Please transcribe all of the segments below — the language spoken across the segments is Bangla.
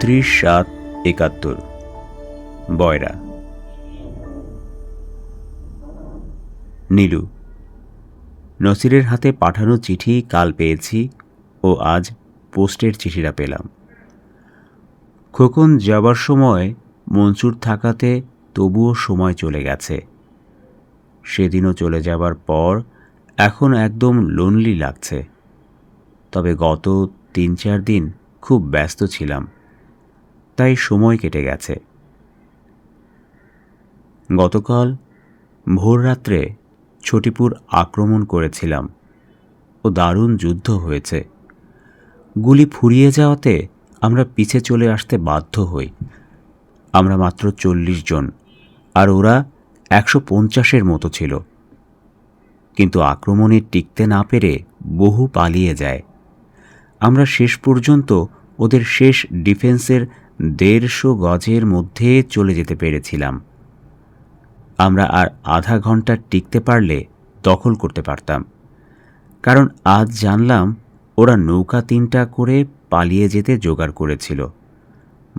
উনত্রিশ, সাত, একাত্তর। বয়রা। নীলু। নসিরের হাতে পাঠানো চিঠি কাল পেয়েছি ও আজ পোস্টের চিঠিটা পেলাম। খোকন, যাবার সময় মনসুর থাকাতে তবুও সময় চলে গেছে। সেদিনও চলে যাবার পর এখন একদম লোনলি লাগছে। তবে গত তিন চার দিন খুব ব্যস্ত ছিলাম। তাই সময় কেটে গেছে। গতকাল ভোররাত্রে ছটিপুর আক্রমণ করেছিলাম ও দারুণ যুদ্ধ হয়েছে। গুলি ফুরিয়ে যাওয়াতে আমরা পিছে চলে আসতে বাধ্য হই। আমরা মাত্র চল্লিশ জন, আর ওরা একশো পঞ্চাশের মতো ছিল। কিন্তু আক্রমণে টিকতে না পেরে বহু পালিয়ে যায়। আমরা শেষ পর্যন্ত ওদের শেষ ডিফেন্সের দেড়শো গজের মধ্যে চলে যেতে পেরেছিলাম। আমরা আর আধা ঘণ্টা টিকতে পারলে দখল করতে পারতাম। কারণ আজ জানলাম, ওরা নৌকা তিনটা করে পালিয়ে যেতে জোগাড় করেছিল।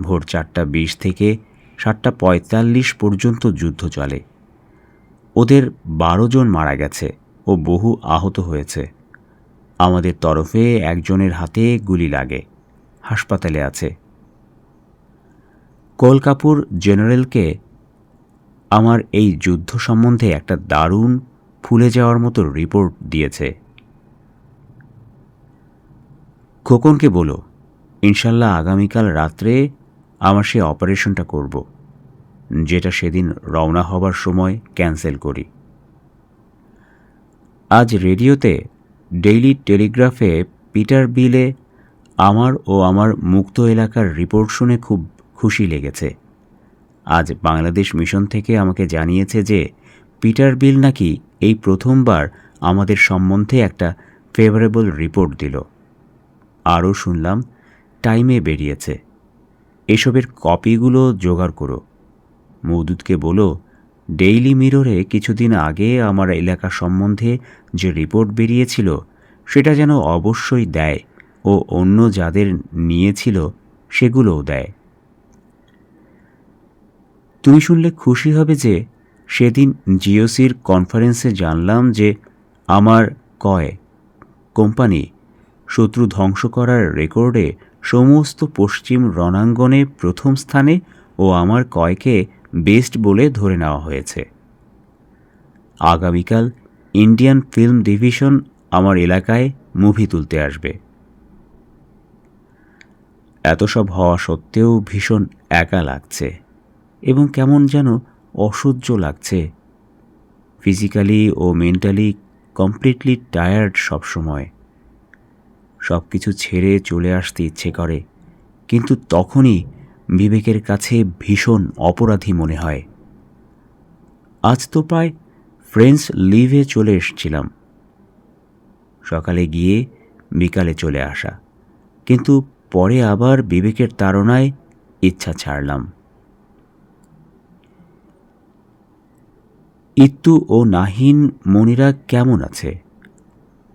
ভোর চারটা বিশ থেকে সাতটা পঁয়তাল্লিশ পর্যন্ত যুদ্ধ চলে। ওদের বারো জন মারা গেছে ও বহু আহত হয়েছে। আমাদের তরফে একজনের হাতে গুলি লাগে। হাসপাতালে আছে। কলকাপুর জেনারেলকে আমার এই যুদ্ধ সম্বন্ধে একটা দারুণ ফুলে যাওয়ার মতো রিপোর্ট দিয়েছে। খোকনকে বলো, ইনশাল্লাহ আগামীকাল রাত্রে আমার সে অপারেশনটা করব, যেটা সেদিন রওনা হবার সময় ক্যান্সেল করি। আজ রেডিওতে ডেইলি টেলিগ্রাফে পিটার বিলে আমার ও আমার মুক্ত এলাকার রিপোর্ট শুনে খুব খুশি লেগেছে। আজ বাংলাদেশ মিশন থেকে আমাকে জানিয়েছে যে পিটার বিল নাকি এই প্রথমবার আমাদের সম্বন্ধে একটা ফেভারেবল রিপোর্ট দিল। আরও শুনলাম টাইমে বেরিয়েছে। এসবের কপিগুলো জোগাড় করো। মৌদুদকে বলো ডেইলি মিররে কিছুদিন আগে আমার এলাকা সম্বন্ধে যে রিপোর্ট বেরিয়েছিল, সেটা যেন অবশ্যই দেয় ও অন্য যাদের নিয়েছিল সেগুলোও দেয়। তুমি শুনলে খুশি হবে যে সেদিন জিওসির কনফারেন্সে জানলাম যে আমার কয় কোম্পানি শত্রু ধ্বংস করার রেকর্ডে সমস্ত পশ্চিম রণাঙ্গনে প্রথম স্থানে ও আমার কয়কে বেস্ট বলে ধরে নেওয়া হয়েছে। আগামীকাল ইন্ডিয়ান ফিল্ম ডিভিশন আমার এলাকায় মুভি তুলতে আসবে। এত সব হওয়া সত্ত্বেও ভীষণ একা লাগছে। এবং কেমন যেন অসহ্য লাগছে। ফিজিক্যালি ও মেন্টালি কমপ্লিটলি টায়ার্ড সবসময়। সব কিছু ছেড়ে চলে আসতে ইচ্ছে করে, কিন্তু তখনই বিবেকের কাছে ভীষণ অপরাধী মনে হয়। আজ তো প্রায় ফ্রেন্ডস লিভে চলে এসছিলাম। সকালে গিয়ে বিকালে চলে আসা, কিন্তু পরে আবার বিবেকের তাড়নায় ইচ্ছা ছাড়লাম। ইত্তু ও নাহিন মনিরা কেমন আছে?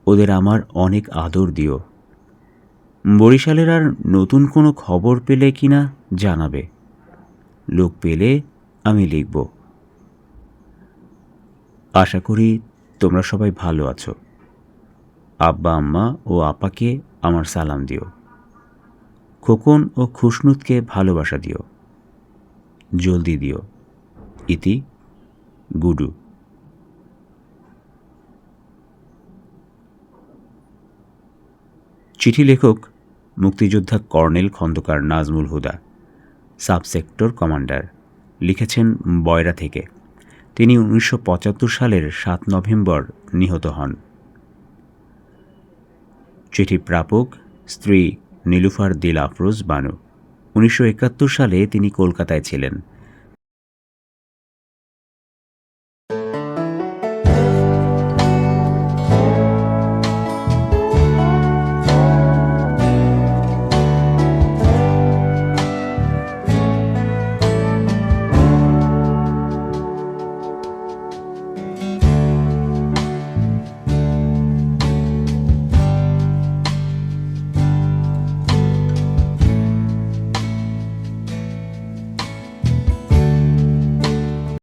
ওদের আমার অনেক আদর দিও। বরিশালের আর নতুন কোনো খবর পেলে কিনা জানাবে। লোক পেলে আমি লিখব। আশা করি তোমরা সবাই ভালো আছো। আব্বা, আম্মা ও আপাকে আমার সালাম দিও। খোকন ও খুশনুতকে ভালোবাসা দিও। জলদি দিও। ইতি গুডু। চিঠি লেখক মুক্তিযোদ্ধা colonel Khandakar Nazmul Huda sub sector commander, লিখেছেন বয়রা থেকে। তিনি উনিশশো পঁচাত্তর সালের সাত নভেম্বর নিহত হন। চিঠি প্রাপক স্ত্রী নীলুফার দিল আফরোজ বানু। উনিশশো একাত্তর সালে তিনি কলকাতায় ছিলেন।